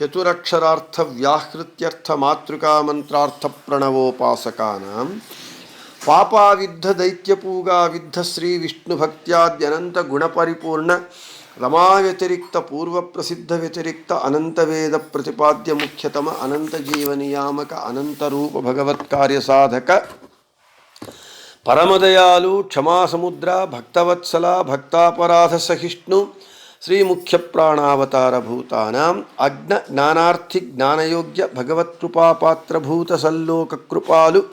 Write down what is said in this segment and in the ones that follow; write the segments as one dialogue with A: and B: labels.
A: చతురక్షరార్థ వ్యాహృత్యర్థ మాతృకా మంత్రార్థ ప్రణవోపాసకానాం పాపావిద్ధ దైత్యపూగా విద్ధ శ్రీ విష్ణుభక్త్యాద్యనంత గుణపరిపూర్ణ రమావ్యతిరిక్త పూర్వప్రసిద్ధ వ్యతిరిక్త అనంతవేద ప్రతిపాద్య ముఖ్యతమ అనంత జీవనియామక అనంతరూప భగవత్కార్య సాధక పరమదయాలు క్షమాసముద్ర భక్తవత్సల భక్తాపరాధ సహిష్ణు శ్రీముఖ్యప్రాణావతారభూతానాం అజ్ఞ జ్ఞానార్థి జ్ఞానయోగ్య భగవత్కృపాపాత్రభూతసల్లోకృపాలు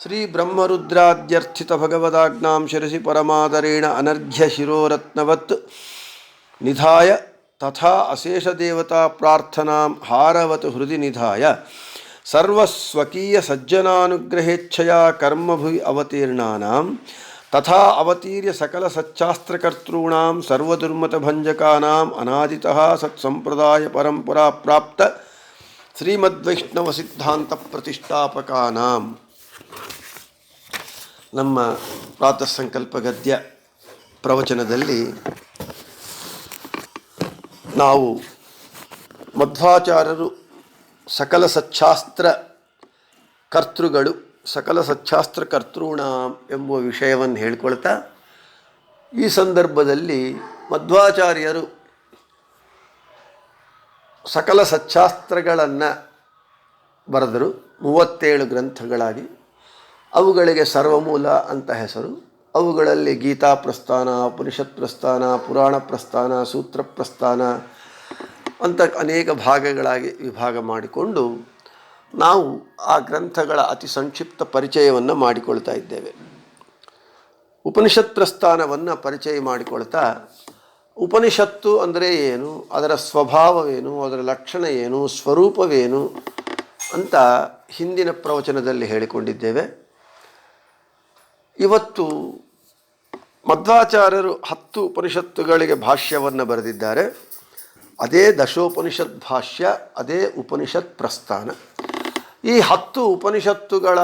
A: శ్రీ బ్రహ్మరుద్రాద్యర్థిత భగవదాజ్ఞాం శిరసి పరమాదరేణ అనర్ఘ్య శిరోరత్నవత్ నిధాయ తథా అశేషదేవతా ప్రార్థనాం హారవత్ హృది నిధాయ సర్వస్వకీయ సజ్జనానుగ్రహేచ్ఛయా కర్మభువి అవతీర్ణానాం ತಥಾ ಅವತೀರ್ಯ ಸಕಲ ಸಚ್ಚಾಸ್ತ್ರಕರ್ತॄಣಾಂ ಸರ್ವದುರ್ಮತಭಂಜಕಾನಾಂ ಅನಾದಿತಃ ಸತ್ಸಂಪ್ರದಾಯ ಪರಂಪರಾ ಪ್ರಾಪ್ತ ಶ್ರೀಮದ್ವೈಷ್ಣವ ಸಿದ್ಧಾಂತ ಪ್ರತಿಷ್ಠಾಪಕಾನಾಂ ನಮ್ಮ ಪ್ರಾತಃ ಸಂಕಲ್ಪ ಗದ್ಯ ಪ್ರವಚನದಲ್ಲಿ ನಾವು ಮಧ್ವಾಚಾರ್ಯರು ಸಕಲ ಸಚ್ಛಾಸ್ತ್ರ ಕರ್ತೃಗಳು ಸಕಲ ಸಚ್ಛಾಸ್ತ್ರ ಕರ್ತೃಣ ಎಂಬುವ ವಿಷಯವನ್ನು ಹೇಳ್ಕೊಳ್ತಾ, ಈ ಸಂದರ್ಭದಲ್ಲಿ ಮಧ್ವಾಚಾರ್ಯರು ಸಕಲ ಸಚ್ಛಾಸ್ತ್ರಗಳನ್ನು ಬರೆದರು, ಮೂವತ್ತೇಳು ಗ್ರಂಥಗಳಾಗಿ. ಅವುಗಳಿಗೆ ಸರ್ವಮೂಲ ಅಂತ ಹೆಸರು. ಅವುಗಳಲ್ಲಿ ಗೀತಾ ಪ್ರಸ್ಥಾನ, ಉಪನಿಷತ್ ಪ್ರಸ್ಥಾನ, ಪುರಾಣ ಪ್ರಸ್ಥಾನ, ಸೂತ್ರ ಪ್ರಸ್ಥಾನ ಅಂತ ಅನೇಕ ಭಾಗಗಳಾಗಿ ವಿಭಾಗ ಮಾಡಿಕೊಂಡು ನಾವು ಆ ಗ್ರಂಥಗಳ ಅತಿ ಸಂಕ್ಷಿಪ್ತ ಪರಿಚಯವನ್ನು ಮಾಡಿಕೊಳ್ತಾ ಇದ್ದೇವೆ. ಉಪನಿಷತ್ ಪ್ರಸ್ಥಾನವನ್ನು ಪರಿಚಯ ಮಾಡಿಕೊಳ್ತಾ, ಉಪನಿಷತ್ತು ಅಂದರೆ ಏನು, ಅದರ ಸ್ವಭಾವವೇನು, ಅದರ ಲಕ್ಷಣ ಏನು, ಸ್ವರೂಪವೇನು ಅಂತ ಹಿಂದಿನ ಪ್ರವಚನದಲ್ಲಿ ಹೇಳಿಕೊಂಡಿದ್ದೇವೆ. ಇವತ್ತು ಮಧ್ವಾಚಾರ್ಯರು ಹತ್ತು ಉಪನಿಷತ್ತುಗಳಿಗೆ ಭಾಷ್ಯವನ್ನು ಬರೆದಿದ್ದಾರೆ. ಅದೇ ದಶೋಪನಿಷತ್ ಭಾಷ್ಯ, ಅದೇ ಉಪನಿಷತ್ ಪ್ರಸ್ಥಾನ. ಈ ಹತ್ತು ಉಪನಿಷತ್ತುಗಳ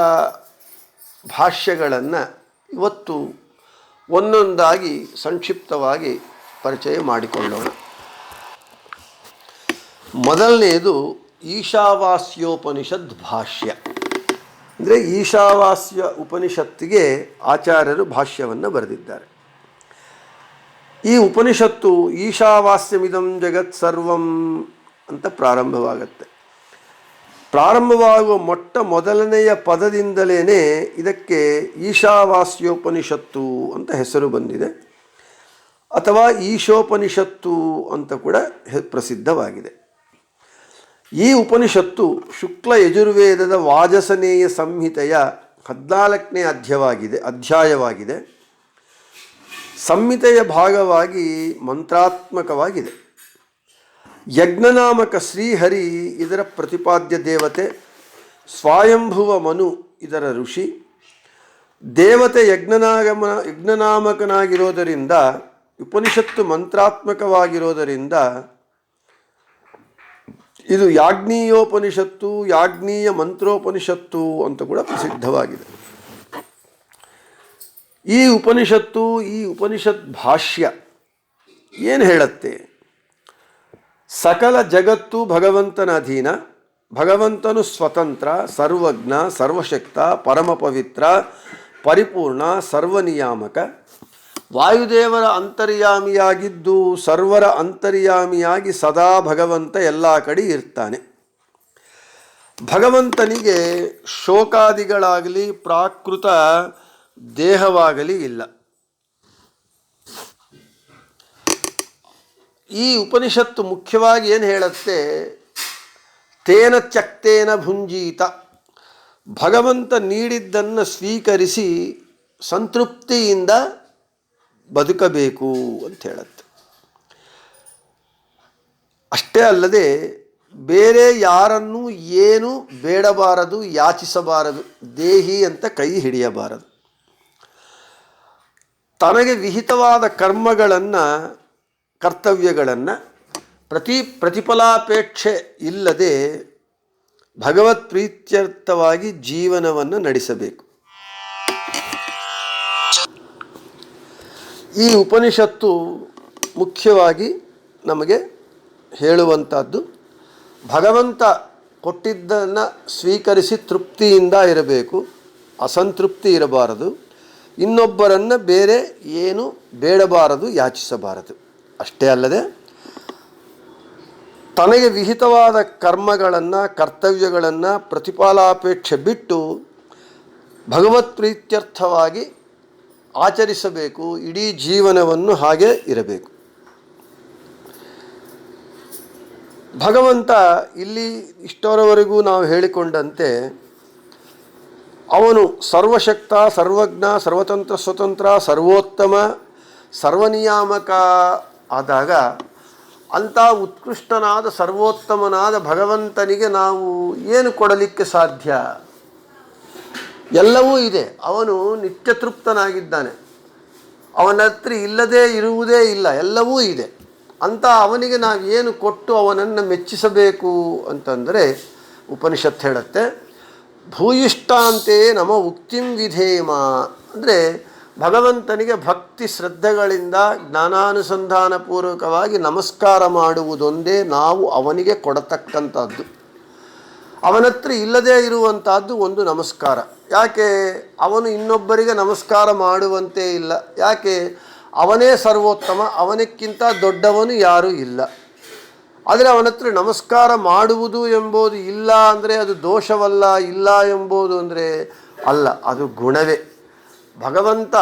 A: ಭಾಷ್ಯಗಳನ್ನು ಇವತ್ತು ಒಂದೊಂದಾಗಿ ಸಂಕ್ಷಿಪ್ತವಾಗಿ ಪರಿಚಯ ಮಾಡಿಕೊಳ್ಳೋಣ. ಮೊದಲನೆಯದು ಈಶಾವಾಸ್ಯೋಪನಿಷತ್ ಭಾಷ್ಯ. ಅಂದರೆ ಈಶಾವಾಸ್ಯ ಉಪನಿಷತ್ತಿಗೆ ಆಚಾರ್ಯರು ಭಾಷ್ಯವನ್ನು ಬರೆದಿದ್ದಾರೆ. ಈ ಉಪನಿಷತ್ತು ಈಶಾವಾಸ್ಯಮಿದಂ ಜಗತ್ ಸರ್ವಂ ಅಂತ ಪ್ರಾರಂಭವಾಗುತ್ತೆ. ಪ್ರಾರಂಭವಾಗುವ ಮೊಟ್ಟ ಮೊದಲನೆಯ ಪದದಿಂದಲೇ ಇದಕ್ಕೆ ಈಶಾವಾಸ್ಯೋಪನಿಷತ್ತು ಅಂತ ಹೆಸರು ಬಂದಿದೆ. ಅಥವಾ ಈಶೋಪನಿಷತ್ತು ಅಂತ ಕೂಡ ಪ್ರಸಿದ್ಧವಾಗಿದೆ. ಈ ಉಪನಿಷತ್ತು ಶುಕ್ಲ ಯಜುರ್ವೇದದ ವಾಜಸನೇಯ ಸಂಹಿತೆಯ ಹದಿನಾಲ್ಕನೇ ಅಧ್ಯವಾಗಿದೆ ಅಧ್ಯಾಯವಾಗಿದೆ. ಸಂಹಿತೆಯ ಭಾಗವಾಗಿ ಮಂತ್ರಾತ್ಮಕವಾಗಿದೆ. ಯಜ್ಞನಾಮಕ ಶ್ರೀಹರಿ ಇದರ ಪ್ರತಿಪಾದ್ಯ ದೇವತೆ, ಸ್ವಯಂಭುವ ಮನು ಇದರ ಋಷಿ. ದೇವತೆ ಯಜ್ಞನಾಗಮ, ಯಜ್ಞನಾಮಕನಾಗಿರೋದರಿಂದ, ಉಪನಿಷತ್ತು ಮಂತ್ರಾತ್ಮಕವಾಗಿರೋದರಿಂದ, ಇದು ಯಾಜ್ಞೀಯೋಪನಿಷತ್ತು, ಯಾಜ್ಞೀಯ ಮಂತ್ರೋಪನಿಷತ್ತು ಅಂತ ಕೂಡ ಪ್ರಸಿದ್ಧವಾಗಿದೆ. ಈ ಉಪನಿಷತ್ತು, ಈ ಉಪನಿಷತ್ ಭಾಷ್ಯ ಏನು ಹೇಳುತ್ತೆ? ಸಕಲ ಜಗತ್ತು ಭಗವಂತನ ಅಧೀನ. ಭಗವಂತನು ಸ್ವತಂತ್ರ, ಸರ್ವಜ್ಞ, ಸರ್ವಶಕ್ತ, ಪರಮ ಪವಿತ್ರ, ಪರಿಪೂರ್ಣ, ಸರ್ವನಿಯಾಮಕ. ವಾಯುದೇವರ ಅಂತರ್ಯಾಮಿಯಾಗಿದ್ದು ಸರ್ವರ ಅಂತರ್ಯಾಮಿಯಾಗಿ ಸದಾ ಭಗವಂತ ಎಲ್ಲ ಕಡೆ ಇರ್ತಾನೆ. ಭಗವಂತನಿಗೆ ಶೋಕಾದಿಗಳಾಗಲಿ ಪ್ರಾಕೃತ ದೇಹವಾಗಲಿ ಇಲ್ಲ. ಈ ಉಪನಿಷತ್ತು ಮುಖ್ಯವಾಗಿ ಏನು ಹೇಳುತ್ತೆ? ತೇನ ತ್ಯಕ್ತೇನ ಭುಂಜೀತ. ಭಗವಂತ ನೀಡಿದ್ದನ್ನು ಸ್ವೀಕರಿಸಿ ಸಂತೃಪ್ತಿಯಿಂದ ಬದುಕಬೇಕು ಅಂತ ಹೇಳುತ್ತೆ. ಅಷ್ಟೇ ಅಲ್ಲದೆ ಬೇರೆ ಯಾರನ್ನು ಏನು ಬೇಡಬಾರದು, ಯಾಚಿಸಬಾರದು, ದೇಹಿ ಅಂತ ಕೈ ಹಿಡಿಯಬಾರದು. ತನಗೆ ವಿಹಿತವಾದ ಕರ್ಮಗಳನ್ನು ಕರ್ತವ್ಯಗಳನ್ನು ಪ್ರತಿ ಪ್ರತಿಫಲಾಪೇಕ್ಷೆ ಇಲ್ಲದೆ ಭಗವತ್ ಪ್ರೀತ್ಯರ್ಥವಾಗಿ ಜೀವನವನ್ನು ನಡೆಸಬೇಕು. ಈ ಉಪನಿಷತ್ತು ಮುಖ್ಯವಾಗಿ ನಮಗೆ ಹೇಳುವಂಥದ್ದು, ಭಗವಂತ ಕೊಟ್ಟಿದ್ದನ್ನು ಸ್ವೀಕರಿಸಿ ತೃಪ್ತಿಯಿಂದ ಇರಬೇಕು, ಅಸಂತೃಪ್ತಿ ಇರಬಾರದು, ಇನ್ನೊಬ್ಬರನ್ನು ಬೇರೆ ಏನು ಬೇಡಬಾರದು, ಯಾಚಿಸಬಾರದು. ಅಷ್ಟೇ ಅಲ್ಲದೆ ತನಗೆ ವಿಹಿತವಾದ ಕರ್ಮಗಳನ್ನು, ಕರ್ತವ್ಯಗಳನ್ನು ಪ್ರತಿಫಲಾಪೇಕ್ಷೆ ಬಿಟ್ಟು ಭಗವತ್ ಪ್ರೀತ್ಯರ್ಥವಾಗಿ ಆಚರಿಸಬೇಕು, ಇಡೀ ಜೀವನವನ್ನು ಹಾಗೆ ಇರಬೇಕು. ಭಗವಂತ ಇಲ್ಲಿ ಇಷ್ಟರವರೆಗೂ ನಾವು ಹೇಳಿಕೊಂಡಂತೆ, ಅವನು ಸರ್ವಶಕ್ತ, ಸರ್ವಜ್ಞ, ಸರ್ವತಂತ್ರ, ಸ್ವತಂತ್ರ, ಸರ್ವೋತ್ತಮ, ಸರ್ವನಿಯಾಮಕ ಆದಾಗ ಅಂಥ ಉತ್ಕೃಷ್ಟನಾದ ಸರ್ವೋತ್ತಮನಾದ ಭಗವಂತನಿಗೆ ನಾವು ಏನು ಕೊಡಲಿಕ್ಕೆ ಸಾಧ್ಯ? ಎಲ್ಲವೂ ಇದೆ. ಅವನು ನಿತ್ಯ ತೃಪ್ತನಾಗಿದ್ದಾನೆ. ಅವನ ಹತ್ರ ಇಲ್ಲದೇ ಇರುವುದೇ ಇಲ್ಲ. ಎಲ್ಲವೂ ಇದೆ. ಅಂತ ಅವನಿಗೆ ನಾವು ಏನು ಕೊಟ್ಟು ಅವನನ್ನು ಮೆಚ್ಚಿಸಬೇಕು ಅಂತಂದರೆ ಉಪನಿಷತ್ ಹೇಳುತ್ತೆ, ಭೂಯಿಷ್ಠಾಂತೆ ನಮ ಉಕ್ತಿಂ ವಿಧೇಮ. ಅಂದರೆ ಭಗವಂತನಿಗೆ ಭಕ್ತಿ ಶ್ರದ್ಧೆಗಳಿಂದ ಜ್ಞಾನಾನುಸಂಧಾನಪೂರ್ವಕವಾಗಿ ನಮಸ್ಕಾರ ಮಾಡುವುದೊಂದೇ ನಾವು ಅವನಿಗೆ ಕೊಡತಕ್ಕಂಥದ್ದು. ಅವನತ್ರ ಇಲ್ಲದೇ ಇರುವಂಥದ್ದು ಒಂದು ನಮಸ್ಕಾರ. ಯಾಕೆ? ಅವನು ಇನ್ನೊಬ್ಬರಿಗೆ ನಮಸ್ಕಾರ ಮಾಡುವಂತೆ ಇಲ್ಲ. ಯಾಕೆ? ಅವನೇ ಸರ್ವೋತ್ತಮ, ಅವನಕ್ಕಿಂತ ದೊಡ್ಡವನು ಯಾರೂ ಇಲ್ಲ. ಆದರೆ ಅವನತ್ರ ನಮಸ್ಕಾರ ಮಾಡುವುದು ಎಂಬುದು ಇಲ್ಲ ಅಂದರೆ ಅದು ದೋಷವಲ್ಲ, ಇಲ್ಲ ಎಂಬುದು ಅಂದರೆ ಅಲ್ಲ, ಅದು ಗುಣವೇ. ಭಗವಂತ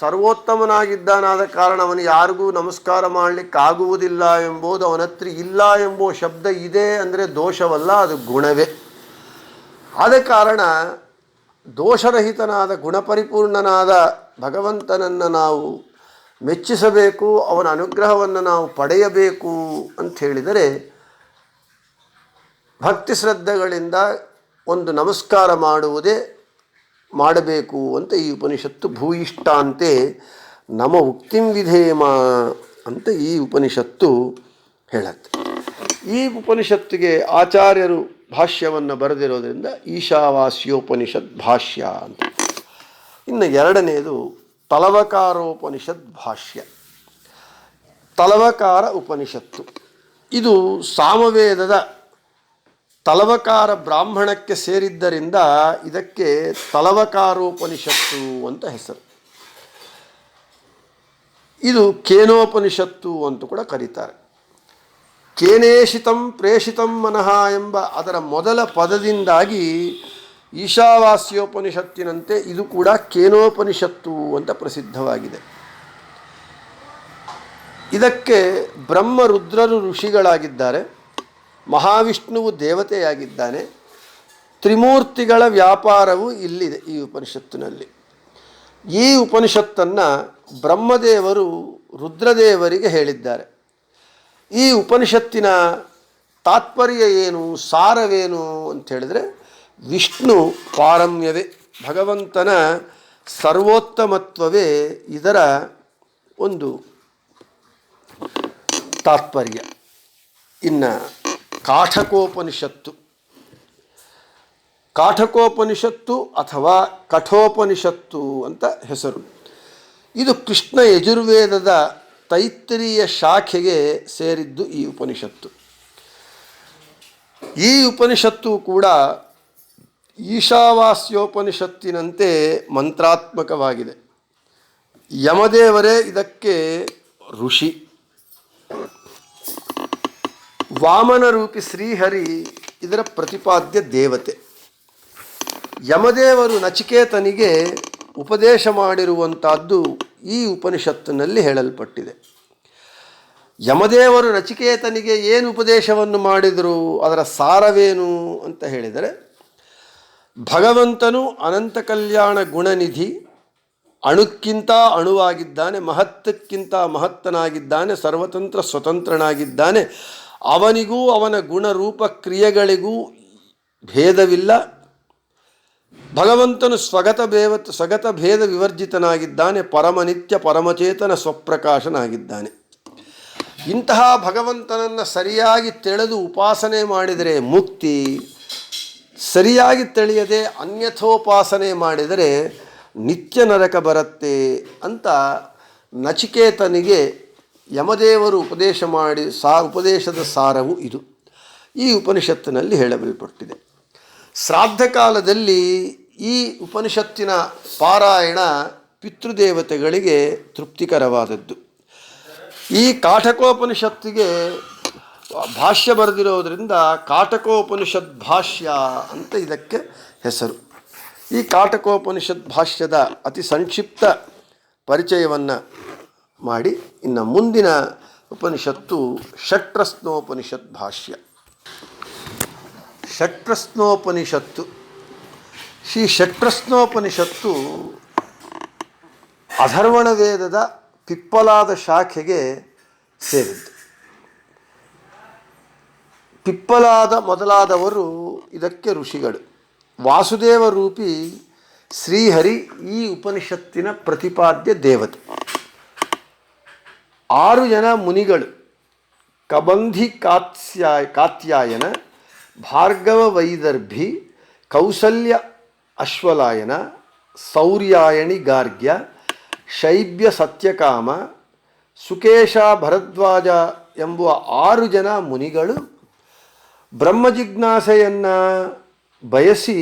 A: ಸರ್ವೋತ್ತಮನಾಗಿದ್ದಾನಾದ ಕಾರಣ ಅವನು ಯಾರಿಗೂ ನಮಸ್ಕಾರ ಮಾಡಲಿಕ್ಕಾಗುವುದಿಲ್ಲ ಎಂಬುದು ಅವನ ಹತ್ರ ಇಲ್ಲ ಎಂಬುವ ಶಬ್ದ ಇದೆ ಅಂದರೆ ದೋಷವಲ್ಲ, ಅದು ಗುಣವೇ. ಆದ ಕಾರಣ ದೋಷರಹಿತನಾದ, ಗುಣಪರಿಪೂರ್ಣನಾದ ಭಗವಂತನನ್ನು ನಾವು ಮೆಚ್ಚಿಸಬೇಕು, ಅವನ ಅನುಗ್ರಹವನ್ನು ನಾವು ಪಡೆಯಬೇಕು ಅಂತ ಹೇಳಿದರೆ ಭಕ್ತಿ ಶ್ರದ್ಧೆಗಳಿಂದ ಒಂದು ನಮಸ್ಕಾರ ಮಾಡುವುದೇ ಮಾಡಬೇಕು ಅಂತ ಈ ಉಪನಿಷತ್ತು ಭೂಯಿಷ್ಟಾಂತೆ ನಮ ಉಕ್ತಿಂ ವಿಧೇಮ ಅಂತ ಈ ಉಪನಿಷತ್ತು ಹೇಳುತ್ತೆ. ಈ ಉಪನಿಷತ್ತಿಗೆ ಆಚಾರ್ಯರು ಭಾಷ್ಯವನ್ನು ಬರೆದಿರೋದ್ರಿಂದ ಈಶಾವಾಸ್ಯೋಪನಿಷತ್ ಭಾಷ್ಯ ಅಂತ. ಇನ್ನು ಎರಡನೆಯದು ತಲವಕಾರೋಪನಿಷತ್ ಭಾಷ್ಯ. ತಲವಕಾರ ಉಪನಿಷತ್ತು. ಇದು ಸಾಮವೇದದ ತಲವಕಾರ ಬ್ರಾಹ್ಮಣಕ್ಕೆ ಸೇರಿದ್ದರಿಂದ ಇದಕ್ಕೆ ತಲವಕಾರೋಪನಿಷತ್ತು ಅಂತ ಹೆಸರು. ಇದು ಕೇನೋಪನಿಷತ್ತು ಅಂತ ಕೂಡ ಕರೀತಾರೆ. ಕೇನೇಶಿತಂ ಪ್ರೇಷಿತಂ ಮನಃ ಎಂಬ ಅದರ ಮೊದಲ ಪದದಿಂದಾಗಿ ಈಶಾವಾಸ್ಯೋಪನಿಷತ್ತಿನಂತೆ ಇದು ಕೂಡ ಕೇನೋಪನಿಷತ್ತು ಅಂತ ಪ್ರಸಿದ್ಧವಾಗಿದೆ. ಇದಕ್ಕೆ ಬ್ರಹ್ಮ ರುದ್ರರು ಋಷಿಗಳಾಗಿದ್ದಾರೆ. ಮಹಾವಿಷ್ಣುವು ದೇವತೆಯಾಗಿದ್ದಾನೆ. ತ್ರಿಮೂರ್ತಿಗಳ ವ್ಯಾಪಾರವು ಇಲ್ಲಿದೆ ಈ ಉಪನಿಷತ್ತಿನಲ್ಲಿ. ಈ ಉಪನಿಷತ್ತನ್ನು ಬ್ರಹ್ಮದೇವರು ರುದ್ರದೇವರಿಗೆ ಹೇಳಿದ್ದಾರೆ. ಈ ಉಪನಿಷತ್ತಿನ ತಾತ್ಪರ್ಯ ಏನು, ಸಾರವೇನು ಅಂತ ಹೇಳಿದರೆ, ವಿಷ್ಣು ಪಾರಮ್ಯವೇ, ಭಗವಂತನ ಸರ್ವೋತ್ತಮತ್ವವೇ ಇದರ ಒಂದು ತಾತ್ಪರ್ಯ. ಇನ್ನು ಕಾಠಕೋಪನಿಷತ್ತು. ಕಾಠಕೋಪನಿಷತ್ತು ಅಥವಾ ಕಠೋಪನಿಷತ್ತು ಅಂತ ಹೆಸರು. ಇದು ಕೃಷ್ಣ ಯಜುರ್ವೇದದ ತೈತ್ತರೀಯ ಶಾಖೆಗೆ ಸೇರಿದ್ದು ಈ ಉಪನಿಷತ್ತು. ಈ ಉಪನಿಷತ್ತು ಕೂಡ ಈಶಾವಾಸ್ಯೋಪನಿಷತ್ತಿನಂತೆ ಮಂತ್ರಾತ್ಮಕವಾಗಿದೆ. ಯಮದೇವರೇ ಇದಕ್ಕೆ ಋಷಿ. ವಾಮನ ರೂಪಿ ಶ್ರೀಹರಿ ಇದರ ಪ್ರತಿಪಾದ್ಯ ದೇವತೆ. ಯಮದೇವರು ನಚಿಕೇತನಿಗೆ ಉಪದೇಶ ಮಾಡಿರುವಂತಹದ್ದು ಈ ಉಪನಿಷತ್ತಿನಲ್ಲಿ ಹೇಳಲ್ಪಟ್ಟಿದೆ. ಯಮದೇವರು ನಚಿಕೇತನಿಗೆ ಏನು ಉಪದೇಶವನ್ನು ಮಾಡಿದರು, ಅದರ ಸಾರವೇನು ಅಂತ ಹೇಳಿದರೆ, ಭಗವಂತನು ಅನಂತ ಕಲ್ಯಾಣ ಗುಣನಿಧಿ, ಅಣುಕ್ಕಿಂತ ಅಣುವಾಗಿದ್ದಾನೆ, ಮಹತ್ತಕ್ಕಿಂತ ಮಹತ್ತನಾಗಿದ್ದಾನೆ, ಸರ್ವತಂತ್ರ ಸ್ವತಂತ್ರನಾಗಿದ್ದಾನೆ ಅವನಿಗೂ ಅವನ ಗುಣರೂಪ ಕ್ರಿಯೆಗಳಿಗೂ ಭೇದವಿಲ್ಲ. ಭಗವಂತನು ಸ್ವಗತ ಭೇವ ಸ್ವಗತ ಭೇದ ವಿವರ್ಜಿತನಾಗಿದ್ದಾನೆ, ಪರಮನಿತ್ಯ ಪರಮಚೇತನ ಸ್ವಪ್ರಕಾಶನಾಗಿದ್ದಾನೆ. ಇಂತಹ ಭಗವಂತನನ್ನು ಸರಿಯಾಗಿ ತಿಳಿದು ಉಪಾಸನೆ ಮಾಡಿದರೆ ಮುಕ್ತಿ, ಸರಿಯಾಗಿ ತಿಳಿಯದೆ ಅನ್ಯಥೋಪಾಸನೆ ಮಾಡಿದರೆ ನಿತ್ಯ ನರಕ ಬರುತ್ತೆ ಅಂತ ನಚಿಕೇತನಿಗೆ ಯಮದೇವರು ಉಪದೇಶ ಮಾಡಿ ಸಾ ಉಪದೇಶದ ಸಾರವು ಇದು. ಈ ಉಪನಿಷತ್ತಿನಲ್ಲಿ ಹೇಳಲ್ಪಟ್ಟಿದೆ ಶ್ರಾದ್ದ ಕಾಲದಲ್ಲಿ ಈ ಉಪನಿಷತ್ತಿನ ಪಾರಾಯಣ ಪಿತೃದೇವತೆಗಳಿಗೆ ತೃಪ್ತಿಕರವಾದದ್ದು. ಈ ಕಾಟಕೋಪನಿಷತ್ತಿಗೆ ಭಾಷ್ಯ ಬರೆದಿರೋದ್ರಿಂದ ಕಾಟಕೋಪನಿಷತ್ ಭಾಷ್ಯ ಅಂತ ಇದಕ್ಕೆ ಹೆಸರು. ಈ ಕಾಟಕೋಪನಿಷತ್ ಭಾಷ್ಯದ ಅತಿ ಸಂಕ್ಷಿಪ್ತ ಪರಿಚಯವನ್ನು ಮಾಡಿ ಇನ್ನು ಮುಂದಿನ ಉಪನಿಷತ್ತು ಷಟ್ರಸ್ನೋಪನಿಷತ್ ಭಾಷ್ಯ. ಷಟ್ರಸ್ನೋಪನಿಷತ್ತು ಶ್ರೀ ಷಟ್ರಸ್ನೋಪನಿಷತ್ತು ಅಧರ್ವಣ ವೇದದ ಪಿಪ್ಪಲಾದ ಶಾಖೆಗೆ ಸೇರಿದ್ದು. ಪಿಪ್ಪಲಾದ ಮೊದಲಾದವರು ಇದಕ್ಕೆ ಋಷಿಗಳು. ವಾಸುದೇವ ರೂಪಿ ಶ್ರೀಹರಿ ಈ ಉಪನಿಷತ್ತಿನ ಪ್ರತಿಪಾದ್ಯ ದೇವತೆ. ಆರು ಜನ ಮುನಿಗಳು, ಕಬಂಧಿ ಕಾತ್ಸ್ಯಾಯ, ಕಾತ್ಯಾಯನ, ಭಾರ್ಗವ ವೈದರ್ಭಿ, ಕೌಸಲ್ಯ ಅಶ್ವಲಾಯನ, ಸೌರ್ಯಾಯಣಿ ಗಾರ್ಗ್ಯ, ಶೈಬ್ಯ ಸತ್ಯಕಾಮ, ಸುಕೇಶ ಭರದ್ವಾಜ ಎಂಬುವ ಆರು ಜನ ಮುನಿಗಳು ಬ್ರಹ್ಮಜಿಜ್ಞಾಸೆಯನ್ನು ಬಯಸಿ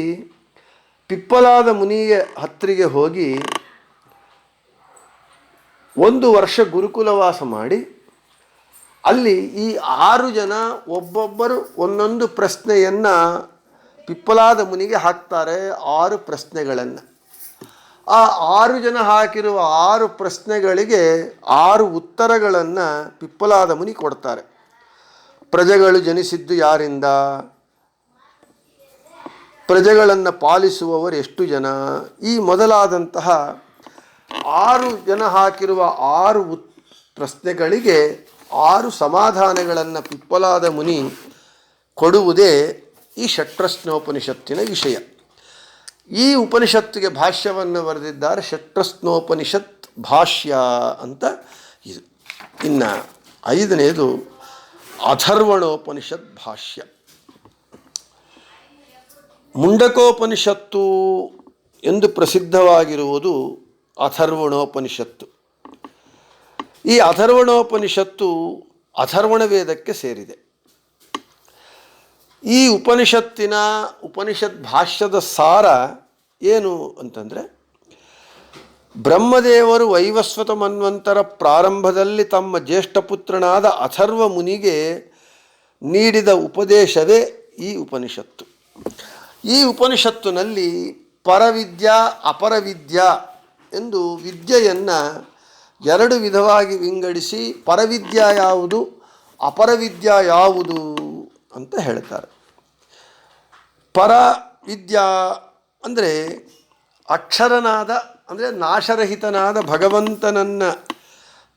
A: ಪಿಪ್ಪಲಾದ ಮುನಿಯ ಹತ್ತಿರಿಗೆ ಹೋಗಿ ಒಂದು ವರ್ಷ ಗುರುಕುಲವಾಸ ಮಾಡಿ ಅಲ್ಲಿ ಈ ಆರು ಜನ ಒಬ್ಬೊಬ್ಬರು ಒಂದೊಂದು ಪ್ರಶ್ನೆಯನ್ನು ಪಿಪ್ಪಲಾದ ಮುನಿಗೆ ಹಾಕ್ತಾರೆ ಆರು ಪ್ರಶ್ನೆಗಳನ್ನು. ಆ ಆರು ಜನ ಹಾಕಿರುವ ಆರು ಪ್ರಶ್ನೆಗಳಿಗೆ ಆರು ಉತ್ತರಗಳನ್ನು ಪಿಪ್ಪಲಾದ ಮುನಿ ಕೊಡ್ತಾರೆ. ಪ್ರಜೆಗಳು ಜನಿಸಿದ್ದು ಯಾರಿಂದ? ಪ್ರಜೆಗಳನ್ನು ಪಾಲಿಸುವವರು ಎಷ್ಟು ಜನ? ಈ ಮೊದಲಾದಂತಹ ಆರು ಜನ ಹಾಕಿರುವ ಆರು ಪ್ರಶ್ನೆಗಳಿಗೆ ಆರು ಸಮಾಧಾನಗಳನ್ನು ಪಿಪ್ಪಲಾದ ಮುನಿ ಕೊಡುವುದೇ ಈ ಷಟ್ರಸ್ನೋಪನಿಷತ್ತಿನ ವಿಷಯ. ಈ ಉಪನಿಷತ್ತಿಗೆ ಭಾಷ್ಯವನ್ನು ಬರೆದಿದ್ದಾರೆ ಷಟ್ರಸ್ನೋಪನಿಷತ್ ಭಾಷ್ಯ ಅಂತ ಇದು. ಇನ್ನು ಐದನೇದು ಅಥರ್ವಣೋಪನಿಷತ್ ಭಾಷ್ಯ. ಮುಂಡಕೋಪನಿಷತ್ತು ಎಂದು ಪ್ರಸಿದ್ಧವಾಗಿರುವುದು ಅಥರ್ವಣೋಪನಿಷತ್ತು. ಈ ಅಥರ್ವಣೋಪನಿಷತ್ತು ಅಥರ್ವಣ ವೇದಕ್ಕೆ ಸೇರಿದೆ. ಈ ಉಪನಿಷತ್ತಿನ ಉಪನಿಷತ್ ಭಾಷ್ಯದ ಸಾರ ಏನು ಅಂತಂದರೆ, ಬ್ರಹ್ಮದೇವರು ವೈವಸ್ವತ ಮನ್ವಂತರ ಪ್ರಾರಂಭದಲ್ಲಿ ತಮ್ಮ ಜ್ಯೇಷ್ಠ ಪುತ್ರನಾದ ಅಥರ್ವ ಮುನಿಗೆ ನೀಡಿದ ಉಪದೇಶವೇ ಈ ಉಪನಿಷತ್ತು. ಈ ಉಪನಿಷತ್ತಿನಲ್ಲಿ ಪರವಿದ್ಯಾ ಅಪರವಿದ್ಯಾ ಎಂದು ವಿದ್ಯೆಯನ್ನು ಎರಡು ವಿಧವಾಗಿ ವಿಂಗಡಿಸಿ ಪರವಿದ್ಯಾ ಯಾವುದು, ಅಪರವಿದ್ಯಾ ಯಾವುದು ಅಂತ ಹೇಳ್ತಾರೆ. ಪರ ವಿದ್ಯಾ ಅಂದರೆ ಅಕ್ಷರನಾದ, ಅಂದರೆ ನಾಶರಹಿತನಾದ ಭಗವಂತನನ್ನು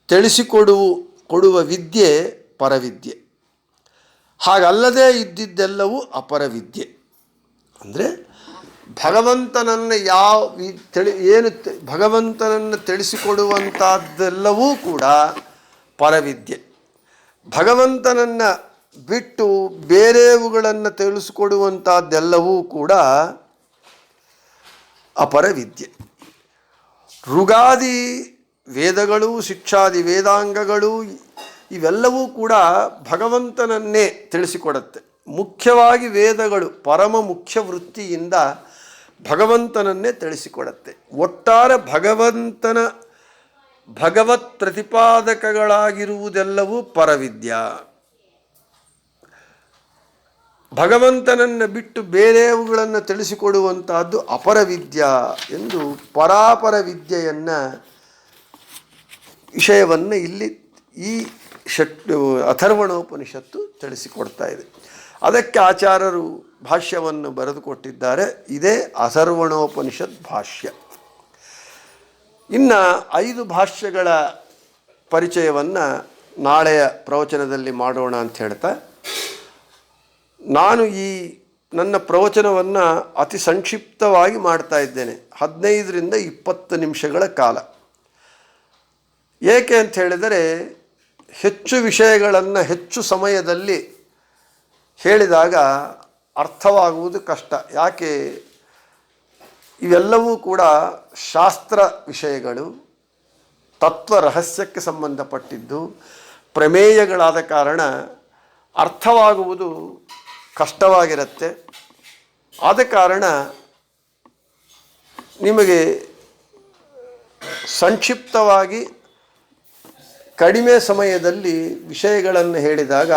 A: ತಿಳಿಸಿಕೊಡುವು, ಕೊಡುವ ವಿದ್ಯೆ ಪರವಿದ್ಯೆ. ಹಾಗಲ್ಲದೆ ಇದ್ದಿದ್ದೆಲ್ಲವೂ ಅಪರವಿದ್ಯೆ. ಅಂದರೆ ಭಗವಂತನನ್ನು ಯಾವ ತಿಳಿ, ಏನು ಭಗವಂತನನ್ನು ತಿಳಿಸಿಕೊಡುವಂಥದ್ದೆಲ್ಲವೂ ಕೂಡ ಪರವಿದ್ಯೆ. ಭಗವಂತನನ್ನು ಬಿಟ್ಟು ಬೇರೆವುಗಳನ್ನು ತಿಳಿಸಿಕೊಡುವಂಥದ್ದೆಲ್ಲವೂ ಕೂಡ ಅಪರವಿದ್ಯೆ. ಋಗಾದಿ ವೇದಗಳು, ಶಿಕ್ಷಾದಿ ವೇದಾಂಗಗಳು ಇವೆಲ್ಲವೂ ಕೂಡ ಭಗವಂತನನ್ನೇ ತಿಳಿಸಿಕೊಡುತ್ತೆ. ಮುಖ್ಯವಾಗಿ ವೇದಗಳು, ಪರಮ ಮುಖ್ಯ ವೃತ್ತಿಯಿಂದ ಭಗವಂತನನ್ನೇ ತಿಳಿಸಿಕೊಡತ್ತೆ. ಒಟ್ಟಾರೆ ಭಗವಂತನ ಭಗವತ್ ಪ್ರತಿಪಾದಕಗಳಾಗಿರುವುದೆಲ್ಲವೂ ಪರವಿದ್ಯಾ? ಭಗವಂತನನ್ನು ಬಿಟ್ಟು ಬೇರೆಯವುಗಳನ್ನು ತಿಳಿಸಿಕೊಡುವಂತಹದ್ದು ಅಪರವಿದ್ಯಾ ಎಂದು ಪರಾಪರ ವಿದ್ಯೆಯನ್ನು ವಿಷಯವನ್ನು ಇಲ್ಲಿ ಈ ಷಟ್ ಅಥರ್ವಣೋಪನಿಷತ್ತು ತಿಳಿಸಿಕೊಡ್ತಾ ಇದೆ. ಅದಕ್ಕೆ ಆಚಾರ್ಯರು ಭಾಷ್ಯವನ್ನು ಬರೆದುಕೊಟ್ಟಿದ್ದಾರೆ. ಇದೇ ಅಸರ್ವಣೋಪನಿಷತ್ ಭಾಷ್ಯ. ಇನ್ನು ಐದು ಭಾಷ್ಯಗಳ ಪರಿಚಯವನ್ನು ನಾಳೆಯ ಪ್ರವಚನದಲ್ಲಿ ಮಾಡೋಣ ಅಂತ ಹೇಳ್ತಾ, ನಾನು ಈ ನನ್ನ ಪ್ರವಚನವನ್ನು ಅತಿ ಸಂಕ್ಷಿಪ್ತವಾಗಿ ಮಾಡ್ತಾ ಇದ್ದೇನೆ. ಹದಿನೈದರಿಂದ ಇಪ್ಪತ್ತು ನಿಮಿಷಗಳ ಕಾಲ. ಏಕೆ ಅಂತ ಹೇಳಿದರೆ, ಹೆಚ್ಚು ವಿಷಯಗಳನ್ನು ಹೆಚ್ಚು ಸಮಯದಲ್ಲಿ ಹೇಳಿದಾಗ ಅರ್ಥವಾಗುವುದು ಕಷ್ಟ. ಯಾಕೆ? ಇವೆಲ್ಲವೂ ಕೂಡ ಶಾಸ್ತ್ರ ವಿಷಯಗಳು, ತತ್ವ ರಹಸ್ಯಕ್ಕೆ ಸಂಬಂಧಪಟ್ಟಿದ್ದು, ಪ್ರಮೇಯಗಳಾದ ಕಾರಣ ಅರ್ಥವಾಗುವುದು ಕಷ್ಟವಾಗಿರುತ್ತೆ. ಆದ ಕಾರಣ ನಿಮಗೆ ಸಂಕ್ಷಿಪ್ತವಾಗಿ ಕಡಿಮೆ ಸಮಯದಲ್ಲಿ ವಿಷಯಗಳನ್ನು ಹೇಳಿದಾಗ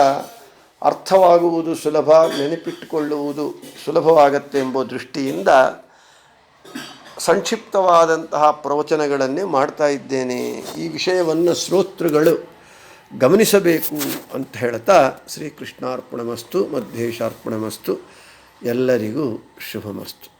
A: ಅರ್ಥವಾಗುವುದು ಸುಲಭ, ನೆನಪಿಟ್ಟುಕೊಳ್ಳುವುದು ಸುಲಭವಾಗತ್ತೆ ಎಂಬ ದೃಷ್ಟಿಯಿಂದ ಸಂಕ್ಷಿಪ್ತವಾದಂತಹ ಪ್ರವಚನಗಳನ್ನೇ ಮಾಡ್ತಾ ಇದ್ದೇನೆ. ಈ ವಿಷಯವನ್ನು ಶ್ರೋತೃಗಳು ಗಮನಿಸಬೇಕು ಅಂತ ಹೇಳ್ತಾ ಶ್ರೀಕೃಷ್ಣಾರ್ಪಣಮಸ್ತು, ಮಧ್ಯೇಶಾರ್ಪಣಮಸ್ತು. ಎಲ್ಲರಿಗೂ ಶುಭಮಸ್ತು.